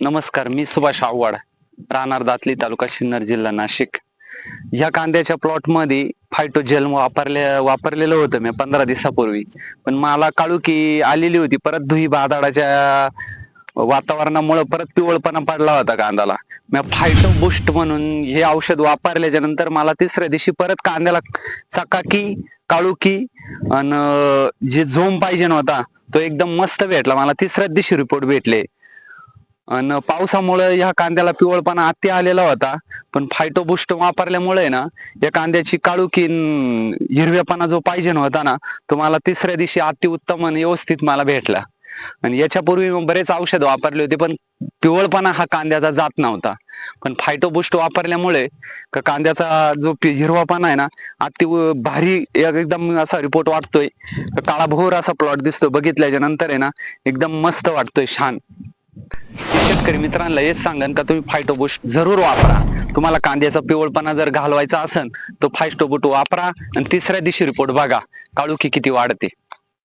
नमस्कार मी सुभाष आव्हाड राहणार दातली तालुका सिन्नर जिल्हा नाशिक. या कांद्याच्या प्लॉटमध्ये फायटोजेल वापरले वापरलेलं होतं मी पंधरा दिवसापूर्वी. पण मला काळुकी आलेली होती परत धुई बादाडाच्या वातावरणामुळे परत पिवळपणा पडला होता कांद्याला. मी फायटो बुस्ट म्हणून हे औषध वापरल्याच्या नंतर मला तिसऱ्या दिवशी परत कांद्याला चकाकी काळुकी आणि जे झोम पाहिजे नव्हता तो एकदम मस्त भेटला. मला तिसऱ्याच दिवशी रिपोर्ट भेटले. आणि पावसामुळे ह्या कांद्याला पिवळपणा अति आलेला होता. पण फायटोबुस्ट वापरल्यामुळे ना या कांद्याची काळुकी हिरव्यापणा जो पाहिजे होता ना तो मला तिसऱ्या दिवशी अति उत्तम आणि व्यवस्थित मला भेटला. आणि याच्यापूर्वी बरेच औषध वापरले होते पण पिवळपणा हा कांद्याचा जात नव्हता. पण फायटोबुस्ट वापरल्यामुळे का कांद्याचा जो हिरवापणा आहे ना अति भारी एकदम असा रिपोर्ट वाटतोय. काळाभोर असा प्लॉट दिसतो बघितल्याच्या नंतर आहे ना एकदम मस्त वाटतोय छान. शेतकरी मित्रांना हेच सांगन का तुम्ही फायटोबुस्ट जरूर वापरा. तुम्हाला कांद्याचा पिवळपणा जर घालवायचा असेल तर फायटोबुट वापरा आणि तिसऱ्या दिवशी रिपोर्ट बघा. काळुकी किती वाढते.